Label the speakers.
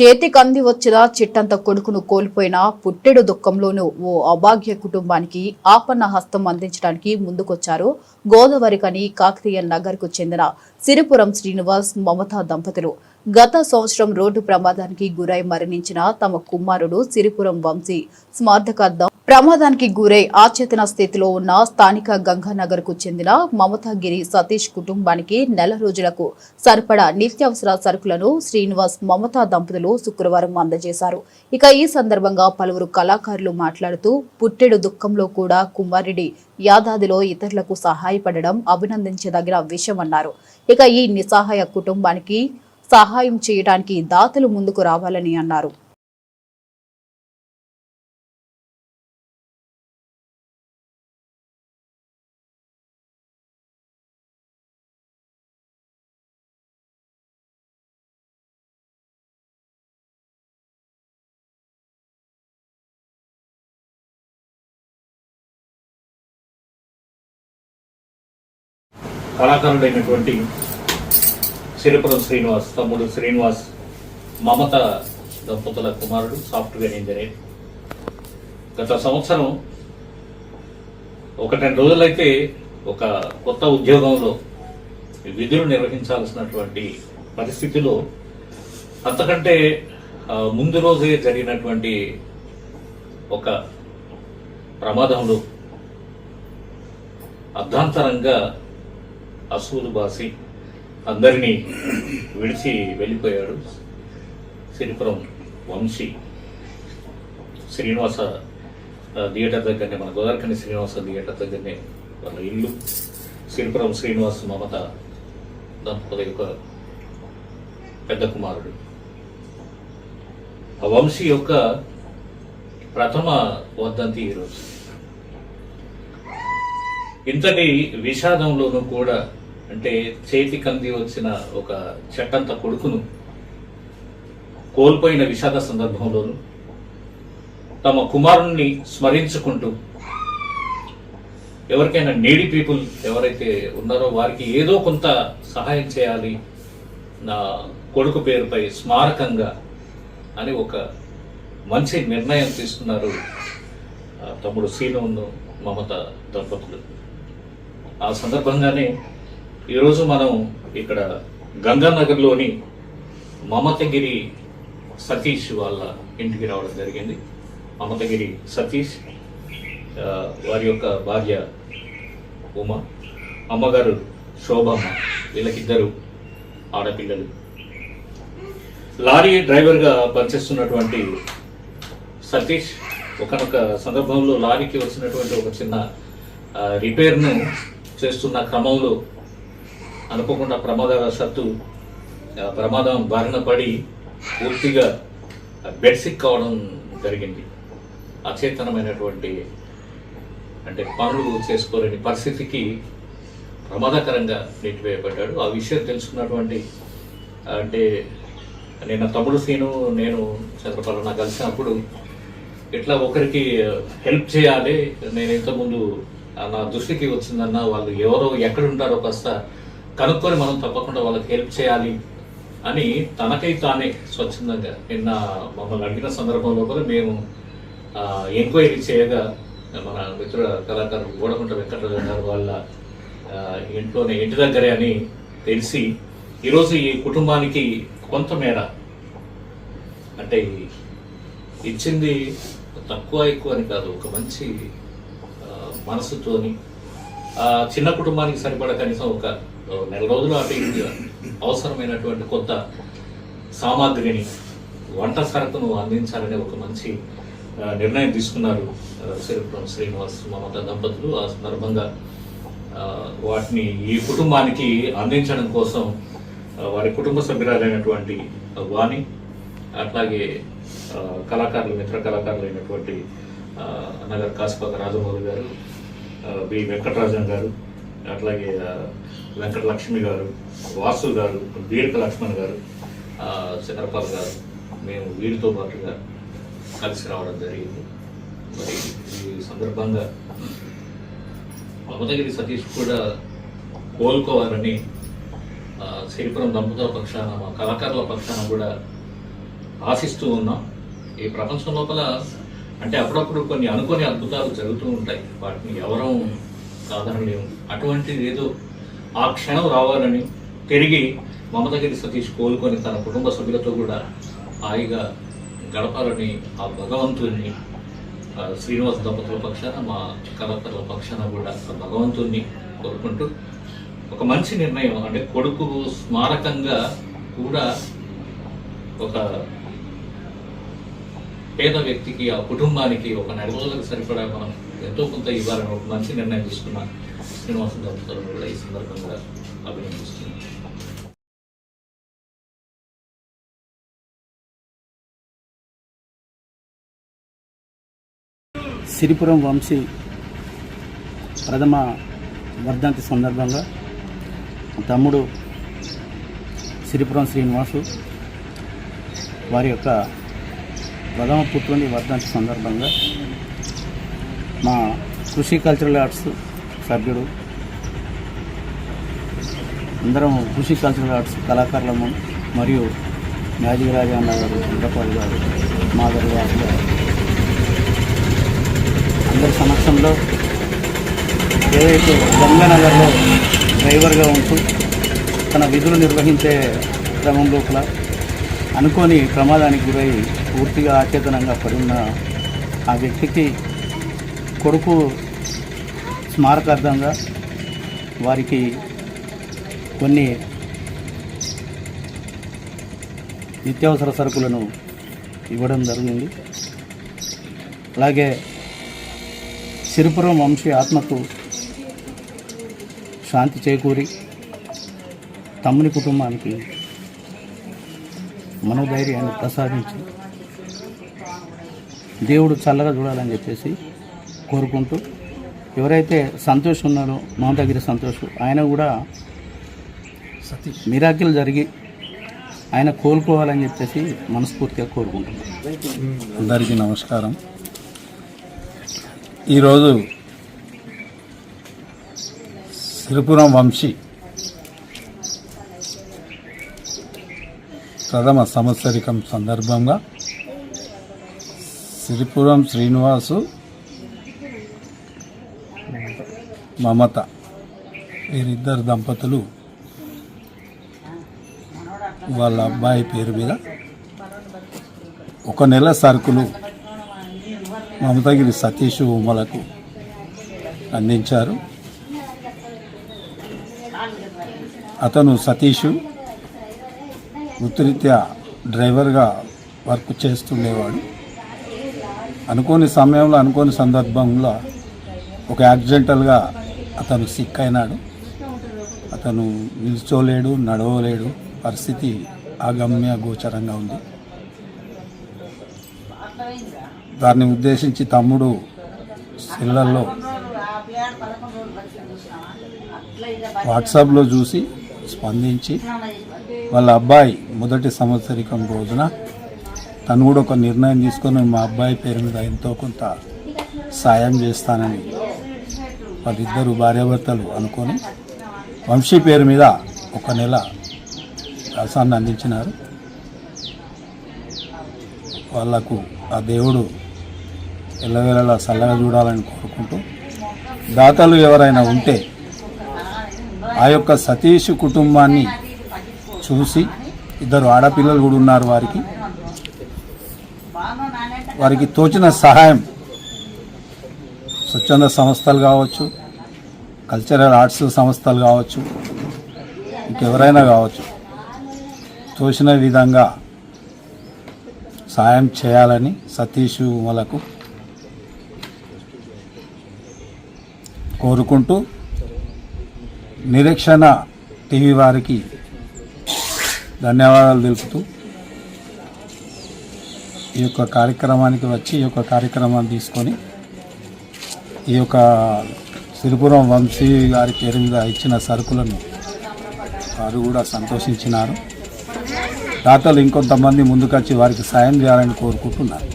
Speaker 1: చేతికి అంది వచ్చిన చిట్టంత కొడుకును కోల్పోయిన పుట్టెడు దుఃఖంలోనూ ఓ అభాగ్య కుటుంబానికి ఆపన్న హస్తం అందించడానికి ముందుకొచ్చారు గోదావరికని కాకతీయ నగర్కు చెందిన సిరిపురం శ్రీనివాస్ మమతా దంపతులు. గత సంవత్సరం రోడ్డు ప్రమాదానికి గురై మరణించిన తమ కుమారుడు సిరిపురం వంశీ స్మార్థకార్థం ప్రమాదానికి గురై ఆచేతన స్థితిలో ఉన్న స్థానిక గంగానగర్కు చెందిన మమతాగిరి సతీష్ కుటుంబానికి నెల రోజులకు సరిపడా నిత్యావసర సరుకులను శ్రీనివాస్ మమతా దంపతులు శుక్రవారం అందజేశారు. ఇక ఈ సందర్భంగా పలువురు కళాకారులు మాట్లాడుతూ పుట్టెడు దుఃఖంలో కూడా కుమారుడి యాదాదిలో ఇతరులకు సహాయపడడం అభినందించదగిన విషయమన్నారు. ఇక ఈ నిస్సహాయ కుటుంబానికి సహాయం చేయడానికి దాతలు ముందుకు రావాలని అన్నారు.
Speaker 2: కళాకారుడైనటువంటి సిరిపురం శ్రీనివాస్ తమ్ముడు శ్రీనివాస్ మమత దంపతుల కుమారుడు సాఫ్ట్వేర్ ఇంజనీర్. గత సంవత్సరం ఒక రెండు రోజులైతే ఒక కొత్త ఉద్యోగంలో విధులు నిర్వహించాల్సినటువంటి పరిస్థితిలో అంతకంటే ముందు రోజే జరిగినటువంటి ఒక ప్రమాదంలో అర్ధాంతరంగా అసూలు బాసి అందరినీ విడిచి వెళ్ళిపోయాడు. సిరిపురం వంశీ శ్రీనివాస థియేటర్ దగ్గరనే మన గోదార్కని శ్రీనివాస థియేటర్ దగ్గరనే వాళ్ళ ఇల్లు. సిరిపురం శ్రీనివాస మమత దంపతి యొక్క పెద్ద కుమారుడు. ఆ వంశీ యొక్క ప్రథమ వర్ధంతి ఈరోజు. ఇంతటి విషాదంలోనూ కూడా అంటే చేతి కంది వచ్చిన ఒక చెట్టంత కొడుకును కోల్పోయిన విషాద సందర్భంలోనూ తమ కుమారుణ్ణి స్మరించుకుంటూ ఎవరికైనా నేడి పీపుల్ ఎవరైతే ఉన్నారో వారికి ఏదో కొంత సహాయం చేయాలి నా కొడుకు పేరుపై స్మారకంగా అని ఒక మంచి నిర్ణయం తీసుకున్నారు తమ్ముడు సీనును మమత దంపతులు. ఆ సందర్భంగానే ఈరోజు మనం ఇక్కడ గంగానగర్లోని మమతగిరి సతీష్ వాళ్ళ ఇంటికి రావడం జరిగింది. మమతగిరి సతీష్ వారి యొక్క భార్య ఉమ అమ్మగారు శోభమ్మ వీళ్ళకిద్దరు ఆడపిల్లలు. లారీ డ్రైవర్గా పనిచేస్తున్నటువంటి సతీష్ ఒకనొక సందర్భంలో లారీకి వచ్చినటువంటి ఒక చిన్న రిపేర్ను చేస్తున్న క్రమంలో అనుకోకుండా ప్రమాదవశాత్తు ప్రమాదం బారిన పడి పూర్తిగా బెడ్సిక్ కావడం జరిగింది. అచేతనమైనటువంటి అంటే పనులు చేసుకోలేని పరిస్థితికి ప్రమాదకరంగా నెట్టివేయబడ్డాడు ఆ విషయం తెలుసుకున్నటువంటి అంటే నేను తమ్ముడు సీను నేను చంద్రపాలన కలిసినప్పుడు ఇట్లా ఒకరికి హెల్ప్ చేయాలి నేను ఇంతకుముందు నా దృష్టికి వచ్చిందన్న వాళ్ళు ఎవరో ఎక్కడుంటారో కాస్త కనుక్కొని మనం తప్పకుండా వాళ్ళకి హెల్ప్ చేయాలి అని తనకై తానే స్వచ్ఛందంగా నిన్న మమ్మల్ని అడిగిన సందర్భంలో కూడా మేము ఎంక్వైరీ చేయగా మన మిత్రుల కళాకారులు గోడకుంట వెంకటరాజు గారు వాళ్ళ ఇంట్లోనే ఇంటి దగ్గరే అని తెలిసి ఈరోజు ఈ కుటుంబానికి కొంతమేర అంటే ఇచ్చింది తక్కువ ఎక్కువ అని కాదు ఒక మంచి మనసుతోని ఆ చిన్న కుటుంబానికి సరిపడ కనీసం ఒక నెల రోజులు అటు అవసరమైనటువంటి కొత్త సామాగ్రిని వంట సరుకును అందించాలనే ఒక మంచి నిర్ణయం తీసుకున్నారు శ్రీపురం శ్రీనివాస్ మమత దంపతులు. ఆ సందర్భంగా వాటిని ఈ కుటుంబానికి అందించడం కోసం వారి కుటుంబ సభ్యురాలైనటువంటి వాణి అట్లాగే కళాకారులు మిత్ర కళాకారులు అయినటువంటి నగర్ కాసిపాక రాజమౌళి గారు బి వెంకటరాజన్ గారు అట్లాగే వెంకట లక్ష్మి గారు వాసు గారు దీర్ఘ లక్ష్మణ్ గారు ఆ, గారు మేము వీరితో పాటుగా కలిసి రావడం జరిగింది. మరి ఈ సందర్భంగా మమతగిరి సతీష్ కూడా కోలుకోవాలని శ్రీపురం దంపతుల పక్షాన మా కళాకారుల పక్షాన కూడా ఆశిస్తూ ఉన్నాం. ఈ ప్రపంచం లోపల అంటే అప్పుడప్పుడు కొన్ని అనుకోని అద్భుతాలు జరుగుతూ ఉంటాయి. వాటిని ఎవరూ కాదనలేము అటువంటిది ఏదో ఆ క్షణం రావాలని తిరిగి మమతగిరి సతీష్ కోలుకొని తన కుటుంబ సభ్యులతో కూడా హాయిగా గడపాలని ఆ భగవంతుని శ్రీనివాస దంపతుల పక్షాన మా కలెక్టర్ల పక్షాన కూడా ఆ భగవంతుణ్ణి కోరుకుంటూ ఒక మంచి నిర్ణయం అంటే కొడుకు స్మారకంగా కూడా ఒక పేద వ్యక్తికి ఆ కుటుంబానికి ఒక నెల రోజులకు సరిపడా మనం ఎంతో కొంత ఇవ్వాలని ఒక మంచి నిర్ణయం తీసుకున్న శ్రీనివాసం దంపతులను కూడా ఈ సందర్భంగా అభినందిస్తున్నాను.
Speaker 3: సిరిపురం వంశీ ప్రథమ వర్ధంతి సందర్భంగా తమ్ముడు సిరిపురం శ్రీనివాసు వారి యొక్క ప్రథమ పుత్రుని వర్ధంతి సందర్భంగా మా కృషి కల్చరల్ ఆర్ట్స్ సభ్యుడు. అందరం కృషి కల్చరల్ ఆర్ట్స్ కళాకారులము మరియు మ్యాజిక్ రాజా అన్న గారు చంద్రపాల్ గారు మాధవ్ గారు గారు. అందరి సమక్షంలో ఏదైతే గంగానగర్లో డ్రైవర్గా ఉంటూ తన విధులు నిర్వహించే క్రమం లోపల అనుకోని ప్రమాదానికి గురై పూర్తిగా అచేతనంగా పడి ఉన్న ఆ వ్యక్తికి కొడుకు స్మారకార్థంగా వారికి కొన్ని నిత్యావసర సరుకులను ఇవ్వడం జరిగింది. అలాగే సిరిపురం వంశీ ఆత్మకు శాంతి చేకూరి తమ్ముని కుటుంబానికి మనోధైర్యాన్ని ప్రసాదించి దేవుడు చల్లగా చూడాలని చెప్పేసి కోరుకుంటూ ఎవరైతే సంతోష్ ఉన్నారో మమతగిరి సంతోష్ ఆయన కూడా మిరాకిల్ జరిగి ఆయన కోలుకోవాలని చెప్పేసి మనస్ఫూర్తిగా కోరుకుంటున్నాం.
Speaker 4: అందరికీ నమస్కారం. ఈరోజు సిరిపురం వంశీ ప్రథమ సంవత్సరికం సందర్భంగా సిరిపురం శ్రీనివాసు మమత. వీరిద్దరు దంపతులు వాళ్ళ అబ్బాయి పేరు మీద ఒక నెల సరుకులు మమతగిరి సతీష్ ఉమలకు అందించారు. అతను సతీష్ వృత్తిరీత్యా డ్రైవర్గా వర్క్ చేస్తుండేవాడు. అనుకోని సమయంలో అనుకోని సందర్భంలో ఒక యాక్సిడెంటల్గా అతను సిక్ అయినాడు అతను నిల్చోలేడు నడవలేడు. పరిస్థితి అగమ్య గోచరంగా ఉంది. దాన్ని ఉద్దేశించి తమ్ముడు సెల్లల్లో వాట్సాప్లో చూసి స్పందించి వాళ్ళ అబ్బాయి మొదటి సంవత్సరికం రోజున తను కూడా ఒక నిర్ణయం తీసుకొని మా అబ్బాయి పేరు మీద ఎంతో కొంత సాయం చేస్తానని వాళ్ళిద్దరు భార్యాభర్తలు అనుకొని వంశీ పేరు మీద ఒక నెల రసాన్ని అందించినారు. వాళ్ళకు ఆ దేవుడు ఎల్లవేళలా చల్లగా చూడాలని కోరుకుంటూ దాతలు ఎవరైనా ఉంటే ఆ యొక్క సతీష్ కుటుంబాన్ని చూసి ఇద్దరు ఆడపిల్లలు కూడా ఉన్నారు వారికి. వారికి తోచిన సహాయం స్వచ్ఛంద సంస్థలు కావచ్చు కల్చరల్ ఆర్ట్స్ సంస్థలు కావచ్చు ఇంకెవరైనా కావచ్చు చూసిన విధంగా సాయం చేయాలని సతీష్ ఉమలకు కోరుకుంటూ నిరీక్షణ టీవీ వారికి ధన్యవాదాలు తెలుపుతూ ఈ యొక్క కార్యక్రమానికి వచ్చి ఈ యొక్క కార్యక్రమాన్ని తీసుకొని ఈ యొక్క సిరిపురం వంశీ గారి పేరు మీద ఇచ్చిన సరుకులను వారు కూడా సంతోషించినారు. దాతలు ఇంకొంతమంది ముందుకొచ్చి వారికి సాయం చేయాలని కోరుకుంటున్నారు.